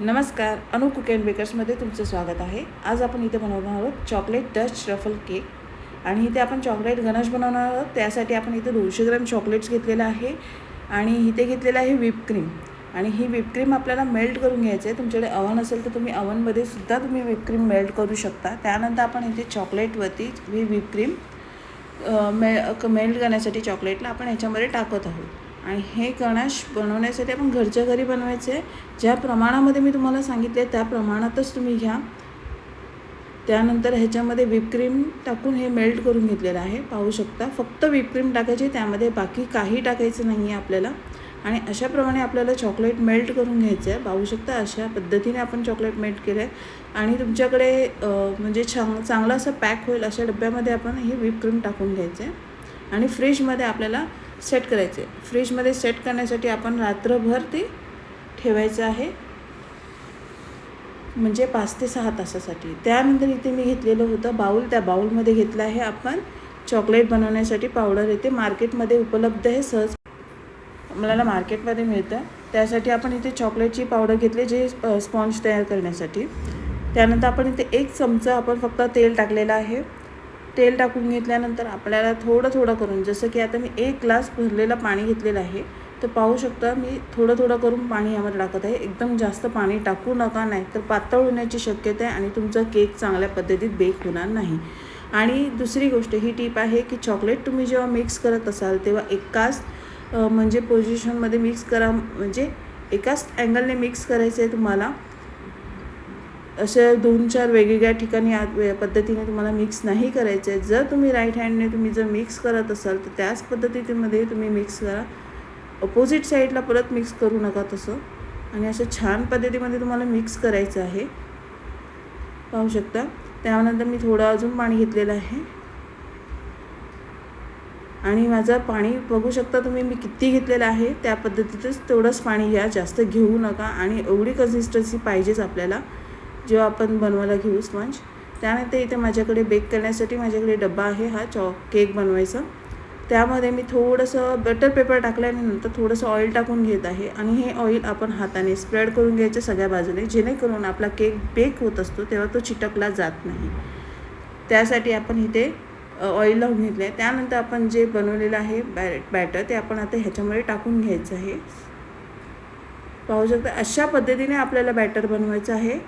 नमस्कार अनु cook and बेकर्समध्ये तुमचं स्वागत आहे. आज आपण इथे बनवणार आहोत चॉकलेट डस्ट रफल केक. आणि इथे आपण चॉकलेट गणेश बनवणार आहोत. त्यासाठी आपण इथे दोनशे ग्रॅम चॉकलेट्स घेतलेलं आहे. आणि इथे घेतलेलं आहे व्हिपक्रीम आणि ही व्हिप क्रीम आपल्याला मेल्ट करून घ्यायचं आहे. तुमच्याकडे अवन असेल तर तुम्ही अवनमध्ये सुद्धा तुम्ही व्हिप क्रीम मेल्ट करू शकता. त्यानंतर आपण इथे चॉकलेटवरती ही व्हिपक्रीम मे मेल्ट करण्यासाठी चॉकलेटला आपण ह्याच्यामध्ये टाकत आहोत. आणि हे गणाश बनवण्यासाठी आपण घरच्या घरी बनवायचे. आहे ज्या प्रमाणामध्ये मी तुम्हाला सांगितले त्या प्रमाणातच तुम्ही घ्या. त्यानंतर ह्याच्यामध्ये विपक्रीम टाकून हे मेल्ट करून घेतलेलं आहे. पाहू शकता फक्त विपक्रीम टाकायची त्यामध्ये बाकी काही टाकायचं नाही आहे आपल्याला. आणि अशाप्रमाणे आपल्याला चॉकलेट मेल्ट करून घ्यायचं आहे पाहू शकता अशा पद्धतीने आपण चॉकलेट मेल्ट केलं आहे आणि तुमच्याकडे म्हणजे छान चांगलं असं पॅक होईल अशा डब्यामध्ये आपण हे विपक्रीम टाकून घ्यायचं आहे आणि फ्रीजमध्ये आपल्याला सेट करायचे. फ्रीजमध्ये सेट करण्यासाठी आपण रात्रभर ते ठेवायचं आहे. म्हणजे पाच ते सहा तासासाठी. त्यानंतर इथे मी घेतलेलं होतं बाऊल त्या बाऊलमध्ये घेतलं आहे आपण चॉकलेट बनवण्यासाठी पावडर येते मार्केटमध्ये उपलब्ध आहे सहज. मला मार्केटमध्ये मिळतं. त्यासाठी आपण इथे चॉकलेटची पावडर घेतली जे स्पॉन्ज तयार करण्यासाठी. त्यानंतर आपण इथे एक चमचा आपण फक्त तेल टाकलेलं आहे. तेल टाकून घेतल्यानंतर आपल्याला थोडं थोडं करून जसं की आता मी एक ग्लास भरलेलं पाणी घेतलेलं आहे तर पाहू शकता मी थोडं थोडं करून पाणी यामध्ये टाकत आहे. एकदम जास्त पाणी टाकू नका नाही तर पातळ होण्याची शक्यता आहे आणि तुमचा केक चांगल्या पद्धतीत बेक होणार नाही. आणि दुसरी गोष्ट ही टीप आहे की चॉकलेट तुम्ही जेव्हा मिक्स करत असाल तेव्हा एकाच म्हणजे पोझिशनमध्ये मिक्स करा म्हणजे एकाच अँगलने मिक्स करायचं आहे तुम्हाला अशा दोन चार वेगवेगळ्या ठिकाणी या पद्धतीने तुम्हाला मिक्स नाही करायचं. आहे जर तुम्ही राईट हँडने तुम्ही जर मिक्स करत असाल तर त्याच पद्धतीमध्ये तुम्ही मिक्स करा. अपोजिट साईडला परत मिक्स करू नका तसं. आणि अशा छान पद्धतीमध्ये तुम्हाला मिक्स करायचं आहे. पाहू शकता. त्यानंतर मी थोडं अजून पाणी घेतलेलं आहे. आणि माझं पाणी बघू शकता तुम्ही मी किती घेतलेलं आहे. त्या पद्धतीतच तेवढंच पाणी घ्या जास्त घेऊ नका. आणि एवढी कन्सिस्टन्सी पाहिजेच आपल्याला. जेव्हा आपण बनवायला घेऊ स्पंज त्यानंतर इथे माझ्याकडे बेक करण्यासाठी माझ्याकडे डब्बा आहे हा चॉ केक बनवायचा. त्यामध्ये मी थोडंसं बटर पेपर टाकल्याने नंतर थोडंसं ऑइल टाकून घेत आहे. आणि हे ऑइल आपण हाताने स्प्रेड करून घ्यायचं सगळ्या बाजूने जेणेकरून आपला केक बेक होत असतो तेव्हा तो चिटकला जात नाही. त्यासाठी आपण इथे ऑइल लावून घेतलं आहे त्यानंतर आपण जे बनवलेलं आहे बॅ बॅटर ते आपण आता ह्याच्यामध्ये टाकून घ्यायचं आहे. पाहू शकता अशा पद्धतीने आपल्याला बॅटर बनवायचं आहे.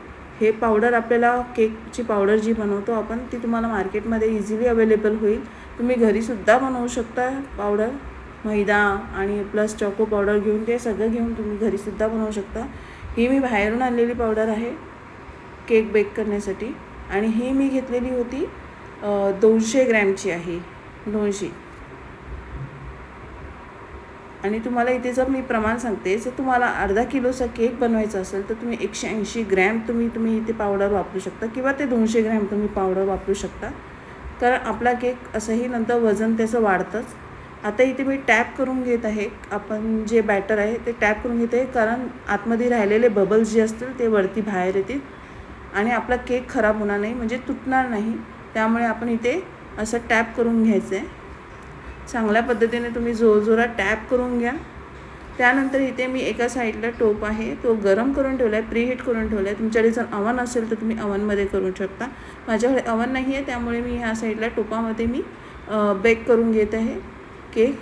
हे पावडर आपल्याला केकची पावडर जी बनवतो आपण ती तुम्हाला मार्केटमध्ये इझिली अवेलेबल होईल. तुम्ही घरीसुद्धा बनवू शकता पावडर मैदा आणि प्लस चॉको पावडर घेऊन ते सगळं घेऊन तुम्ही घरीसुद्धा बनवू शकता. ही मी बाहेरून आणलेली पावडर आहे केक बेक करण्यासाठी. आणि ही मी घेतलेली होती दोनशे ग्रॅमची आहे दोनशे. आणि तुम्हाला इथे जर मी प्रमाण सांगते जर तुम्हाला अर्धा किलोचा केक बनवायचा असेल तर तुम्ही एकशे ऐंशी ग्रॅम तुम्ही तुम्ही इथे पावडर वापरू शकता किंवा ते दोनशे ग्रॅम तुम्ही पावडर वापरू शकता. कारण आपला केक असंही नंतर वजन त्याचं वाढतंच. आता इथे मी टॅप करून घेत आहे. आपण जे बॅटर आहे ते टॅप करून घेत आहे कारण आतमध्ये राहिलेले बबल्स जे असतील ते वरती बाहेर येतील. आणि आपला केक खराब होणार नाही म्हणजे तुटणार नाही. त्यामुळे आपण इथे असं टॅप करून घ्यायचं आहे चांगल्या पद्धतीने तुम्ही जोरजोरात टॅप करून घ्या. त्यानंतर इथे मी एका साईडला टोप आहे तो गरम करून ठेवला आहे प्रीहीट करून ठेवला आहे तुमच्याकडे जर अवन असेल तर तुम्ही अवनमध्ये करू शकता. माझ्याकडे अवन नाही आहे त्यामुळे मी ह्या साईडला टोपामध्ये मी बेक करून घेत आहे. केक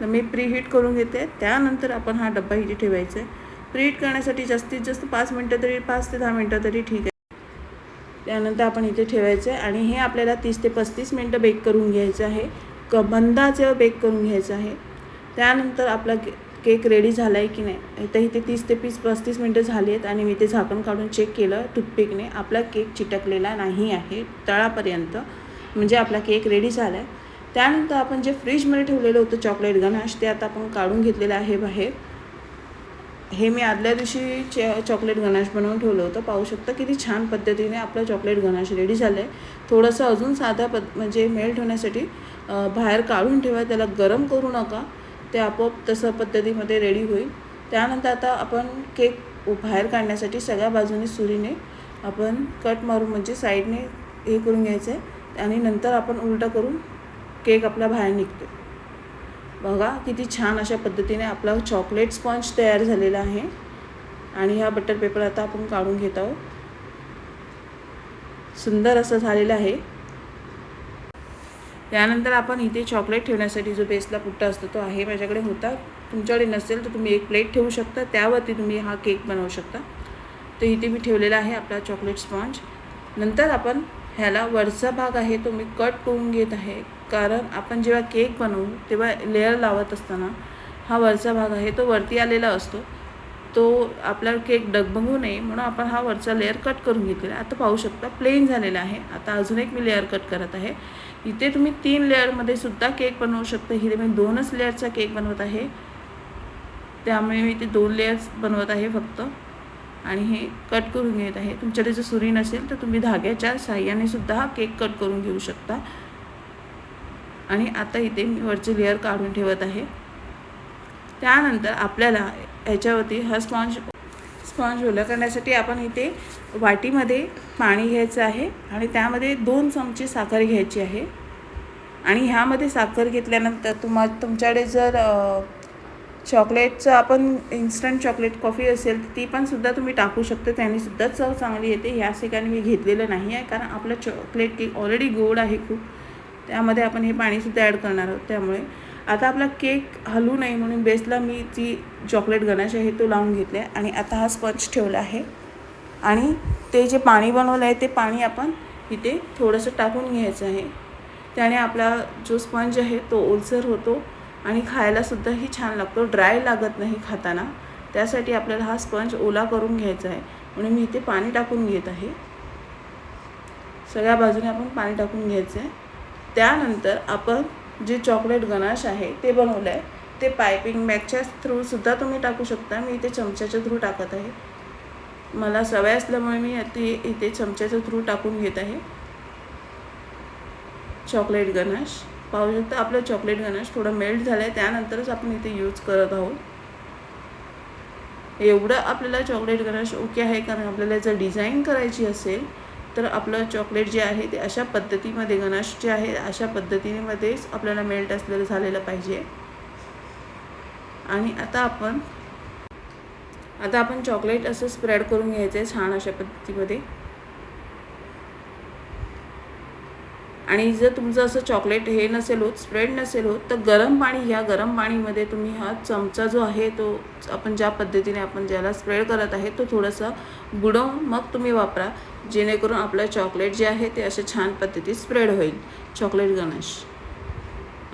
तर मी प्रीहीट करून घेते. त्यानंतर आपण हा डब्बा इथे ठेवायचा आहे. प्रीहीट करण्यासाठी जास्तीत जास्त पाच मिनटं तरी पाच ते दहा मिनटं तरी ठीक आहे. त्यानंतर आपण इथे ठेवायचं आहे आणि हे आपल्याला तीस ते पस्तीस मिनटं बेक करून घ्यायचं आहे. क मंदाचं बेक करून घ्यायचं आहे त्यानंतर आपला के केक रेडी झाला आहे की नाही तर इथे तीस ते पीस पस्तीस मिनटं झाली आहेत आणि मी ते झाकण काढून चेक केलं टूथपिकने आपला केक चिटकलेला नाही आहे तळापर्यंत म्हणजे आपला केक रेडी झाला आहे त्यानंतर आपण जे फ्रीजमध्ये ठेवलेलं होतं चॉकलेट गनाश ते आता आपण काढून घेतलेलं आहे बाहेर. हे मी आदल्या दिवशी चे चॉकलेट गनाश बनवून ठेवलं होतं. पाहू शकता किती छान पद्धतीने आपलं चॉकलेट गनाश रेडी झालं आहे थोडंसं अजून साधा पद म्हणजे मेल्ट होण्यासाठी बाहेर काढून ठेवा त्याला गरम करू नका ते आपोआप तसं पद्धतीमध्ये रेडी होईल. त्यानंतर आता आपण केक बाहेर काढण्यासाठी सगळ्या बाजूने सुरीने आपण कट मारून म्हणजे साईडने हे करून घ्यायचं आहे आणि नंतर आपण उलटा करून केक आपला बाहेर निघतो बघा किती छान अशा पद्धतीने आपला चॉकलेट स्पंज तयार झालेला आहे. आणि हा बटर पेपर आता आपण काढून घेत आहोत. सुंदर असं झालेलं आहे. त्यानंतर आपण इथे चॉकलेट ठेवण्यासाठी जो बेसला पुट्टा असतो तो आहे माझ्याकडे होता. तुमच्याकडे नसेल तर तुम्ही एक प्लेट ठेवू शकता. त्यावरती तुम्ही हा केक बनवू शकता. तर इथे मी ठेवलेला आहे आपला चॉकलेट स्पॉन्ज नंतर आपण ह्याला वरचा भाग आहे तो मी कट करून घेत आहे. कारण आपण जेव्हा केक बनवू तेव्हा लेअर लावत असताना हा वरचा भाग आहे तो वरती आलेला असतो. तो आपला केक डगबगू नये म्हणून आपण हा वरचा लेअर कट करून घेतलेला आहे. आता पाहू शकता प्लेन झालेला आहे. आता अजून एक मी लेअर कट करत आहे. इथे तुम्ही तीन लेअरमध्ये सुद्धा केक बनवू शकता. इथे मी दोनच लेअरचा केक बनवत आहे. त्यामुळे मी ते दोन लेअर्स बनवत आहे फक्त. आणि हे कट करून घेत आहे. तुमच्याकडे जर सुरी नसेल तर तुम्ही धाग्याच्या साह्याने सुद्धा हा केक कट करून घेऊ शकता. आणि आता इथे मी वरचे लेअर काढून ठेवत आहे. त्यानंतर आपल्याला याच्यावरती हा स्पॉन्ज स्पॉन्ज ओलं करण्यासाठी आपण इथे वाटीमध्ये पाणी घ्यायचं आहे आणि त्यामध्ये दोन चमचे साखर घ्यायची आहे. आणि ह्यामध्ये साखर घेतल्यानंतर तुम्हा तुमच्याकडे जर चॉकलेटचं आपण इन्स्टंट चॉकलेट कॉफी असेल तर ती पण सुद्धा तुम्ही टाकू शकता. त्यानेसुद्धा चव चांगली येते. ह्याच ठिकाणी मी घेतलेलं नाही आहे कारण आपलं चॉकलेट केक ऑलरेडी गोड आहे खूप. त्यामध्ये आपण हे पाणीसुद्धा ॲड करणार आहोत त्यामुळे. आता आपला केक हलू नये म्हणून बेसला मी जी चॉकलेट गणेश आहे तो लावून घेतले आणि आता हा स्पंज ठेवला आहे. आणि ते जे पाणी बनवलं आहे ते पाणी आपण इथे थोडंसं टाकून घ्यायचं आहे. त्याने आपला जो स्पंज आहे तो ओलसर होतो आणि खायलासुद्धाही छान लागतो. ड्राय लागत नाही खाताना. त्यासाठी आपल्याला हा स्पंज ओला करून घ्यायचा आहे. म्हणून मी इथे पाणी टाकून घेत आहे. सगळ्या बाजूने आपण पाणी टाकून घ्यायचं आहे. त्यानंतर आपण जे चॉकलेट गनाश आहे ते बनवलं आहे ते पायपिंग बॅगच्या थ्रूसुद्धा तुम्ही टाकू शकता. मी इथे चमच्याच्या थ्रू टाकत आहे. मला सवय असल्यामुळे मी ते इथे चमच्याच्या थ्रू टाकून घेत आहे. चॉकलेट गनाश पाहू शकता आपलं चॉकलेट गनाश थोडं मेल्ट झालं आहे त्यानंतरच आपण इथे यूज करत आहोत. एवढं आपल्याला चॉकलेट गनाश ओके आहे कारण आपल्याला जर डिझाईन करायची असेल तर आपलं चॉकलेट जे आहे ते अशा पद्धतीमध्ये गणेश जे आहे अशा पद्धतीमध्येच आपल्याला मेल्ट असलेलं झालेलं पाहिजे. आणि आता आपण आता आपण चॉकलेट असं स्प्रेड करून घ्यायचं आहे छान अशा पद्धतीमध्ये. आणि जर तुमचं असं चॉकलेट हे नसेल होत स्प्रेड नसेल होत तर गरम पाणी ह्या गरम पाणीमध्ये तुम्ही हा चमचा जो आहे तो आपण ज्या पद्धतीने आपण ज्याला स्प्रेड करत आहे तो थोडासा बुडवून मग तुम्ही वापरा. जेणेकरून आपलं चॉकलेट जे आहे ते असे छान पद्धतीत स्प्रेड होईल. चॉकलेट गणेश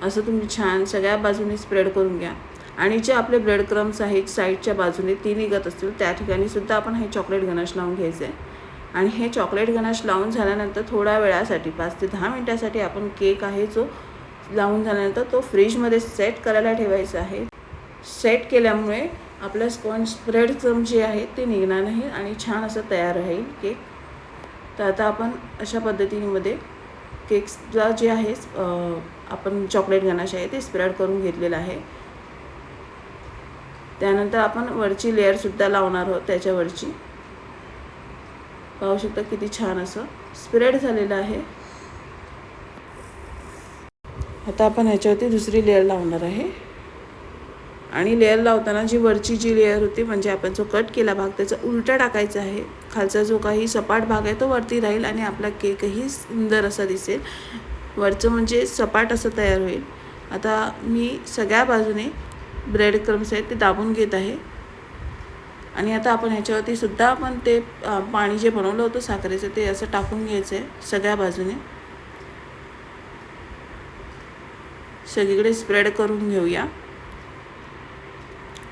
असं तुम्ही छान सगळ्या बाजूने स्प्रेड करून घ्या. आणि जे आपले ब्रेड क्रम्स आहेत साईडच्या बाजूने ती निघत असतील त्या ठिकाणी सुद्धा आपण हे चॉकलेट गणेश लावून घ्यायचं आहे आणि हे चॉकलेट गणाश लावून झाल्यानंतर थोड्या वेळासाठी पाच ते दहा मिनटासाठी आपण केक आहे जो लावून झाल्यानंतर तो फ्रीजमध्ये सेट करायला ठेवायचा आहे. सेट केल्यामुळे आपलं स्पॉन्ज स्प्रेड क्रम जे आहे ते निघणार नाही आणि छान असं तयार राहील केक. तर आता आपण अशा पद्धतीमध्ये केक्सला जे आहे आपण चॉकलेट गणाश आहे ते स्प्रेड करून घेतलेलं आहे. त्यानंतर आपण वरची लेअरसुद्धा लावणार आहोत त्याच्यावरची. पाहू शकता किती छान असं स्प्रेड झालेलं आहे. आता आपण ह्याच्यावरती दुसरी लेअर लावणार आहे. आणि लेअर लावताना जी वरची जी लेअर होती म्हणजे आपण जो कट केला भाग त्याचा उलटा टाकायचा आहे. खालचा जो काही सपाट भाग आहे तो वरती राहील आणि आपला केकही सुंदर असा दिसेल. वरचं म्हणजे सपाट असं तयार होईल. आता मी सगळ्या बाजूने ब्रेड क्रम्स आहेत ते दाबून घेत आहे. आणि आता आपण ह्याच्यावरती सुद्धा आपण ते पाणी जे बनवलं होतं साखरेचं ते असं टाकून घ्यायचं आहे सगळ्या बाजूने. सगळीकडे स्प्रेड करून घेऊया.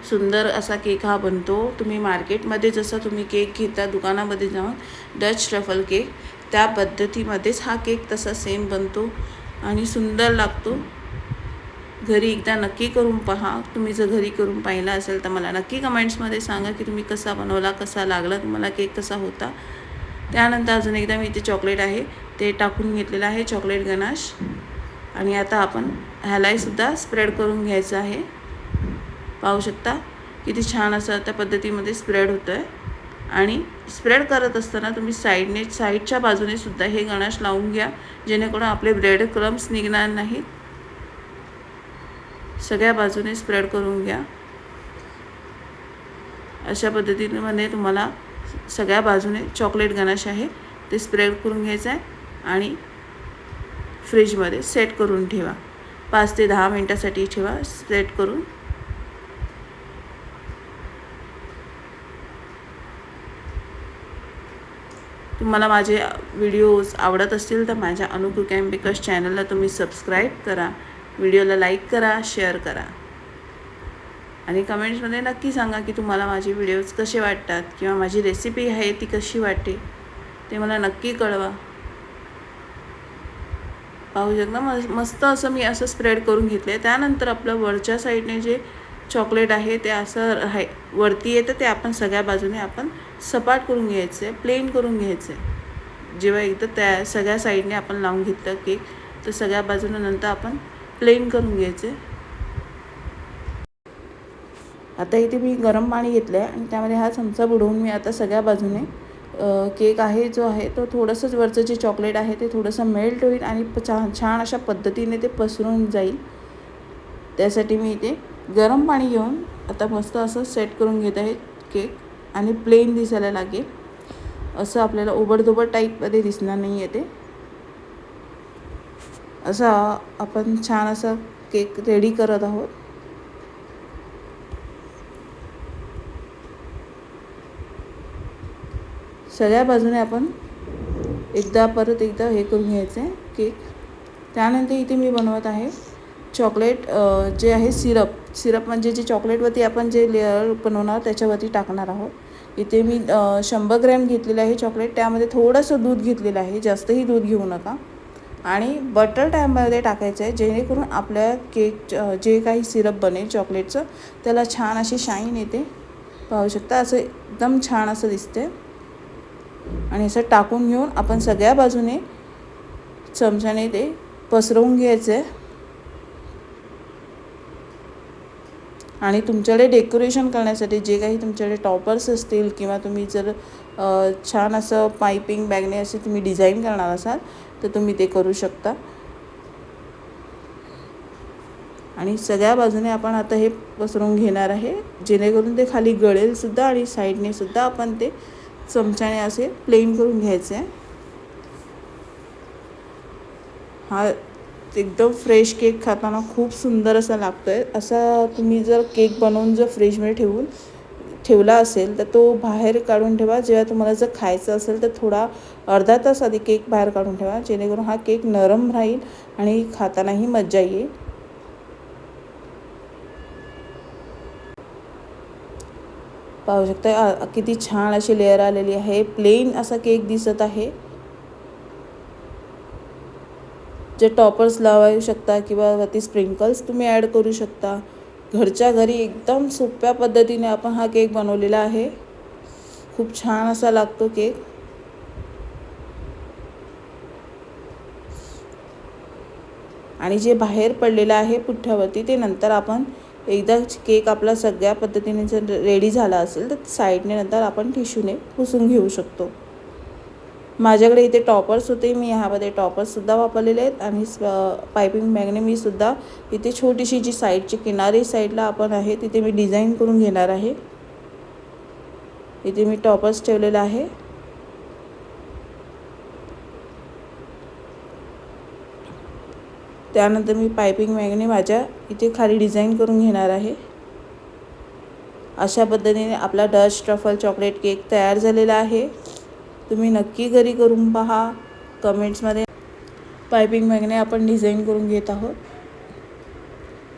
सुंदर असा केक हा बनतो. तुम्ही मार्केटमध्ये जसा तुम्ही केक घेता दुकानामध्ये जाऊन डच ट्रफल केक त्या पद्धतीमध्येच हा केक तसा सेम बनतो आणि सुंदर लागतो. घरी एकदा नक्की करून पहा. तुम्ही जर घरी करून पाहिला असेल तर मला नक्की कमेंट्समध्ये सांगा की तुम्ही कसा बनवला कसा लागला तुम्हाला केक कसा होता. त्यानंतर अजून एकदा मी इथे चॉकलेट आहे ते टाकून घेतलेलं आहे चॉकलेट गनाश आणि आता आपण ह्यालाहीसुद्धा स्प्रेड करून घ्यायचं आहे. पाहू शकता किती छान असं त्या पद्धतीमध्ये स्प्रेड होतं आहे आणि स्प्रेड करत असताना तुम्ही साईडने साईडच्या बाजूनेसुद्धा हे गणाश लावून घ्या जेणेकरून आपले ब्रेड क्रम्स निघणार नाहीत. सगळ्या बाजूने स्प्रेड करून घ्या. अशा पद्धतीमध्ये तुम्हाला सगळ्या बाजूने चॉकलेट गनाश आहे ते स्प्रेड करून घ्यायचं आहे आणि फ्रीजमध्ये सेट करून ठेवा. पाच ते दहा मिनटासाठी ठेवा सेट करून. तुम्हाला माझे व्हिडिओज आवडत असतील तर माझ्या अनुकृ कॅम्बिकस चॅनलला तुम्ही सबस्क्राईब करा. व्हिडिओला लाईक करा शेअर करा. आणि कमेंट्समध्ये नक्की सांगा की तुम्हाला माझे व्हिडिओज कसे वाटतात किंवा माझी रेसिपी आहे ती कशी वाटते ते मला नक्की कळवा. पाहू शकता मस मस्त असं मी असं स्प्रेड करून घेतलं आहे त्यानंतर आपलं वरच्या साईडने जे चॉकलेट आहे ते असं आहे वरती येतं ते आपण सगळ्या बाजूने आपण सपाट करून घ्यायचं आहे प्लेन करून घ्यायचं आहे. जेव्हा एकदा त्या सगळ्या साईडने आपण लावून घेतलं केक तर सगळ्या बाजूने नंतर आपण प्लेन करून घ्यायचे. आता इथे मी गरम पाणी घेतलं आहे आणि त्यामध्ये हा चमचा बुडवून मी आता सगळ्या बाजूने केक आहे जो आहे तो थोडंसंच वरचं जे चॉकलेट आहे ते थोडंसं मेल्ट होईल आणि छान छान अशा पद्धतीने ते पसरून जाईल. त्यासाठी मी इथे गरम पाणी घेऊन आता मस्त असं सेट करून घेत आहे केक आणि प्लेन दिसायला लागेल. असं आपल्याला ओबडधोबड टाईपमध्ये दिसणार नाही आहे ते. असा आपण छान असा केक रेडी करत आहोत. सगळ्या बाजूने आपण एकदा परत एकदा हे करून घ्यायचं आहे केक. त्यानंतर इथे मी बनवत आहे चॉकलेट जे आहे सिरप सिरप म्हणजे जे चॉकलेटवरती आपण जे लेअर बनवणार त्याच्यावरती टाकणार आहोत. इथे मी शंभर ग्रॅम घेतलेलं आहे चॉकलेट त्यामध्ये थोडंसं दूध घेतलेलं आहे. जास्तही दूध घेऊ नका. आणि बटर टायमध्ये टाकायचं आहे जेणेकरून आपल्या केक जे काही सिरप बनेल चॉकलेटचं त्याला छान अशी शाईन येते. पाहू शकता असं एकदम छान असं दिसते आणि असं टाकून घेऊन आपण सगळ्या बाजूने चमच्याने ते पसरवून घ्यायचं आहे. आणि तुमच्याकडे डेकोरेशन करण्यासाठी जे काही तुमच्याकडे टॉपर्स असतील किंवा तुम्ही जर छान असं पायपिंग बॅगने असे तुम्ही डिझाईन करणार असाल तर तुम्ही ते करू शकता. आणि सगळ्या बाजूने आपण आता हे पसरून घेणार आहे. जेणेकरून ते खाली गळेलसुद्धा आणि साईडने सुद्धा आपण ते चमच्याने असे प्लेन करून घ्यायचे आहे. हा एकदम फ्रेश केक खाताना खूप सुंदर असा लागतो आहे असा तुम्ही जर केक बनवून जर फ्रीजमध्ये ठेवून ठेवला असेल तर तो बाहेर काढून ठेवा. जेव्हा तुम्हाला जर खायचं असेल तर थोडा अर्धा तास आधी केक बाहेर काढून ठेवा जेणेकरून हा केक नरम राहील आणि खातानाही मज्जा येईल. पाहू शकता किती छान अशी लेअर आलेली आहे. प्लेन असा केक दिसत आहे. जे टॉपर्स लावू शकता किंवा वरती स्प्रिंकल्स तुम्ही ॲड करू शकता. घरच्या घरी एकदम सोप्या पद्धतीने आपण हा केक बनवलेला आहे. खूप छान असा लागतो केक. आणि जे बाहेर पडलेलं आहे पुठ्ठ्यावरती ते नंतर आपण एकदा केक आपला सगळ्या पद्धतीने जर रेडी झाला असेल तर साईडने नंतर आपण टिश्यूने पुसून घेऊ शकतो. माझ्याकडे इथे टॉपर्स होते. मी ह्यामध्ये टॉपर्ससुद्धा वापरलेले आहेत आणि पायपिंग बॅगने मी सुद्धा इथे छोटीशी जी साईडची किनारी साईडला आपण आहे तिथे मी डिझाईन करून घेणार आहे. इथे मी टॉपर्स ठेवलेला आहे. त्यानंतर मी पायपिंग बॅगने माझ्या इथे खाली डिझाईन करून घेणार आहे. अशा पद्धतीने आपला डच ट्रफल चॉकलेट केक तयार झालेला आहे. तुम्ही नक्की घरी करून पहा. कमेंट्समध्ये पायपिंग बॅगने आपण डिझाईन करून घेत आहोत.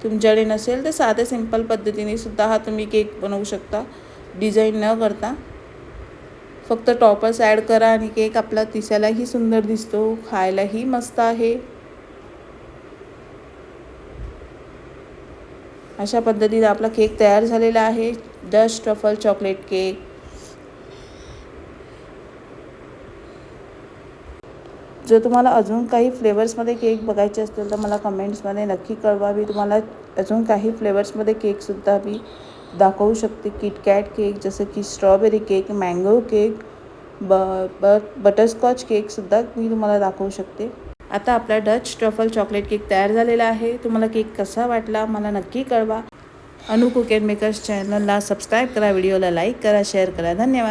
तुमच्याकडे नसेल तर साध्या सिंपल पद्धतीने सुद्धा हा तुम्ही केक बनवू शकता. डिझाईन न करता. फक्त टॉपर्स ॲड करा आणि केक आपला दिसायलाही सुंदर दिसतो खायलाही मस्त आहे. अशा पद्धतीने आपला केक तयार झालेला आहे. डस्ट ट्रफल चॉकलेट केक जर तुम्हाला अजून काही फ्लेवर्समध्ये केक बघायचे असतील तर मला कमेंट्समध्ये नक्की कळवा. मी तुम्हाला अजून काही फ्लेवर्समध्ये केकसुद्धा मी दाखवू शकते. किटकॅट केक जसं की स्ट्रॉबेरी केक मँगो केक ब ब बटरस्कॉच केकसुद्धा मी तुम्हाला दाखवू शकते. आता आपला डच ट्रफल चॉकलेट केक तयार झालेला आहे. तुम्हाला केक कसा वाटला मला नक्की कळवा. अनु कुकेट मेकर्स चॅनलला सबस्क्राईब करा व्हिडिओला लाईक करा शेअर करा. धन्यवाद.